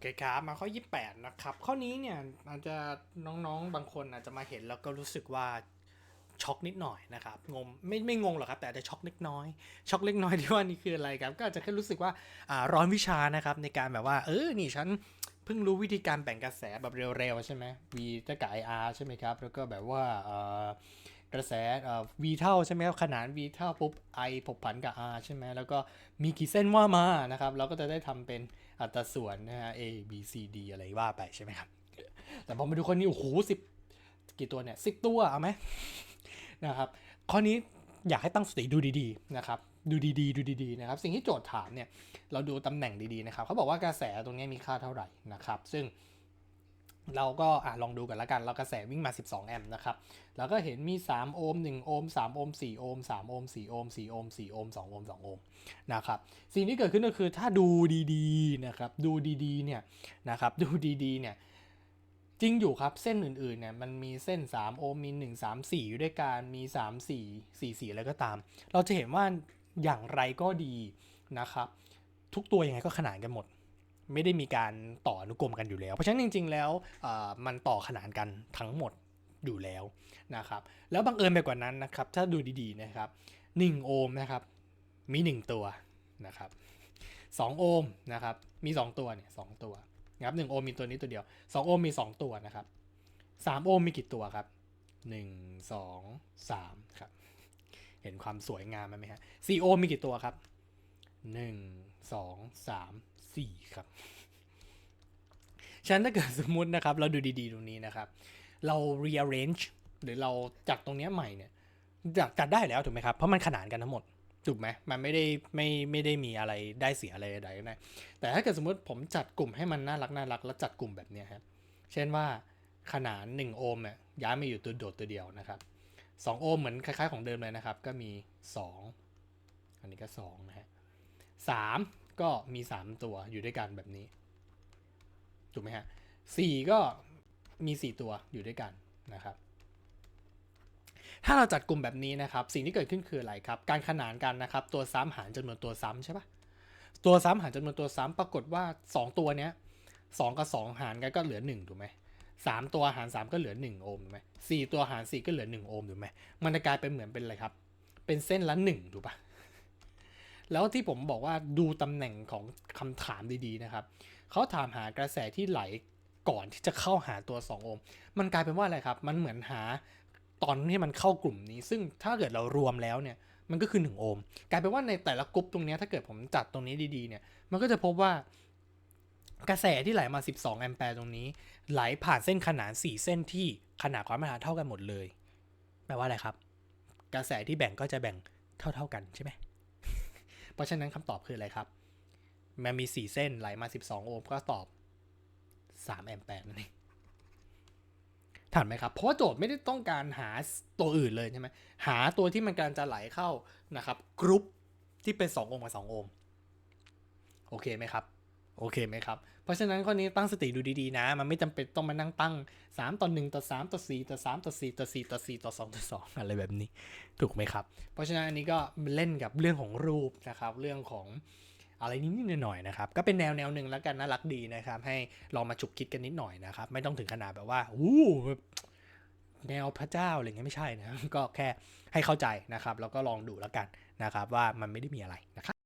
เคครับ มาข้อ 28 นะครับ ข้อนี้เนี่ยอาจจะน้องๆบางคนอาจจะมาเห็นแล้วก็รู้สึกว่าช็อกนิดหน่อยนะครับงงไม่ไม่งงหรอกครับ แต่อาจจะช็อกเล็กน้อยช็อกเล็กน้อยที่ว่านี่คืออะไรครับ ก็อาจจะแค่รู้สึกว่าอ่าร้อนวิชานะครับในการแบบว่า เออนี่ฉันเพิ่งรู้วิธีการแบ่งกระแสแบบเร็วๆใช่ไหม V เท่ากับ IR ใช่ไหมครับ แล้วก็แบบว่าเอ่อ กระแส V เท่าใช่ไหมครับขนาน V เท่าปุ๊บ I ผกผันกับ R ใช่ไหมแล้วก็มีกี่เส้นว่ามานะครับเราก็จะได้ทำเป็นอัตราส่วนนะฮะ A B C D อะไรว่าไปใช่ไหมครับ แต่พอมาดูคนนี้โอ้โหสิบกี่ตัวเนี่ยสิบตัวเอาไหมนะครับข้อนี้อยากให้ตั้งสติดูดีๆนะครับดูดีๆ ดูดีๆนะครับ สิ่งที่โจทย์ถามเนี่ยเราดูตำแหน่งดีๆนะครับเขาบอกว่ากระแสตรงนี้มีค่าเท่าไหร่นะครับ ซึ่ง เราก็อะลองดูกันละกัน เรากระแสวิ่งมา 12 แอมป์นะครับ แล้วก็เห็นมี 3 โอห์ม 1 โอห์ม 3 โอห์ม 4 โอห์ม 3 โอห์ม 4 โอห์ม 4 โอห์ม 4 โอห์ม 2 โอห์ม 2 โอห์ม นะครับ สิ่งที่เกิดขึ้นก็คือถ้าดูดีๆ นะครับ ดูดีๆ เนี่ยนะครับ ดูดีๆ เนี่ย จริงอยู่ครับ เส้นอื่นๆ เนี่ย มันมีเส้น 3 โอห์ม มี 1 3 4 อยู่ด้วยกัน มี 3 4 4 4อะไรก็ตาม เราจะเห็นว่าอย่างไรก็ดีนะครับ ทุกตัวยังไงก็ขนานกันหมด ไม่ได้มีการต่ออนุกรมกันอยู่แล้ว เพราะฉะนั้นจริง ๆ แล้วมันต่อขนานกันทั้งหมดอยู่แล้วนะครับแล้วบังเอิญไปกว่านั้นนะครับถ้าดูดีๆนะครับ 1 โอห์มนะครับมี 1 ตัวนะครับ2โอห์มนะครับมี 2 ตัวเนี่ยสตัวนะครับ1โอห์มมีตัวนี้ตัวเดียว 2 โอห์มมี 2 ตัวนะครับ3โอห์มมีกี่ตัวครับ 1 2 3ครับเห็นความสวยงามไหมฮะ4โอห์มมีกี่ตัวครับ 1 2 3 4 ครับ ฉะนั้นถ้าเกิดสมมุตินะครับ เราดูดีๆตรงนี้นะครับ เรา rearrange หรือเราจัดตรงเนี้ยใหม่เนี่ยจัดจัดได้แล้วถูกไหมครับ เพราะมันขนานกันทั้งหมดถูกไหมมันไม่ได้ไม่ไม่ได้มีอะไรได้เสียอะไรใดๆนะแต่ถ้าเกิดสมมติผมจัดกลุ่มให้มันน่ารักน่ารักแล้วจัดกลุ่มแบบเนี้ยครับเช่นว่าขนาน1โอห์มเนี่ยย้ายมาอยู่ตัวโดดตัวเดียวนะครับ2โอห์มเหมือนคล้ายๆของเดิมเลยนะครับ ก็มี 2 อันนี้ก็2นะฮะสาม ก็มี 3 ตัวอยู่ด้วยกันแบบนี้ ถูกไหมฮะสี่ก็มี 4 ตัวอยู่ด้วยกันนะครับ ถ้าเราจัดกลุ่มแบบนี้นะครับ สิ่งที่เกิดขึ้นคืออะไรครับ การขนานกันนะครับ ตัวซ้ำหารจำนวนตัวซ้ำใช่ปะตัวซ้ำหารจำนวนตัวซ้ำปรากฏว่า 2 ตัวเนี้ยสองกับ 2 หารกันก็เหลือ1ถูกไหมสามตัวหาร 3 ก็เหลือ 1 โอห์มถูกไหมสี่ตัวหาร 4 ก็เหลือ 1 โอห์มถูกไหมมันจะกลายเป็นเหมือนเป็นอะไรครับ เป็นเส้นละ1ถูกปะ แล้วที่ผมบอกว่าดูตำแหน่งของคำถามดีๆนะครับเขาถามหากระแสที่ไหลก่อนที่จะเข้าหาตัว 2 โอห์มมันกลายเป็นว่าอะไรครับ มันเหมือนหาตอนที่มันเข้ากลุ่มนี้ ซึ่งถ้าเกิดเรารวมแล้วเนี่ยมันก็คือ 1 โอห์มกลายเป็นว่าในแต่ละกลุ่มตรงนี้ถ้าเกิดผมจัดตรงนี้ดีๆเนี่ยมันก็จะพบว่ากระแสที่ไหลมา 12 แอมแปร์ตรงนี้ ไหลผ่านเส้นขนาน 4 เส้นที่ขนาดความมหาเท่ากันหมดเลย แปลว่าอะไรครับ กระแสที่แบ่งก็จะแบ่งเท่า ๆกันใช่ไหม ราะฉะนั้นคำตอบคืออะไรครับ มันมี 4 เส้นไหลมา 12 โอห์มก็ตอบ 3 แอมแปร์นั่นเองถัดไหมครับ เพราะว่าโจทย์ไม่ได้ต้องการหาตัวอื่นเลยใช่ไหมหาตัวที่มันกำลังจะไหลเข้านะครับกรุ๊ปที่เป็น 2 โอห์มกับ 2 โอห์มโอเคไหมครับ โอเคไหมครับ ราะฉะนั้นข้อนี้ตั้งสติดูดีๆนะ มันไม่จำเป็นต้องมานั่งตั้ง 3 ต่อ 1 ต่อ 3 ต่อ 4 ต่อ 3 ต่อ 4 ต่อ 4 ต่อ 4 ต่อ 2 ต่อ 2 อะไรแบบนี้ ถูกไหมครับ เพราะฉะนั้นอันนี้ก็เล่นกับเรื่องของรูปนะครับ เรื่องของอะไรนิดๆหน่อยๆนะครับ ก็เป็นแนวแนวหนึ่งแล้วกันน่ารักดีนะครับ ให้ลองมาฉุกคิดกันนิดหน่อยนะครับ ไม่ต้องถึงขนาดแบบว่าอู้แบบแนวพระเจ้าอะไรเงี้ยไม่ใช่นะ ก็แค่ให้เข้าใจนะครับ แล้วก็ลองดูแล้วกันนะครับ ว่ามันไม่ได้มีอะไรนะครับ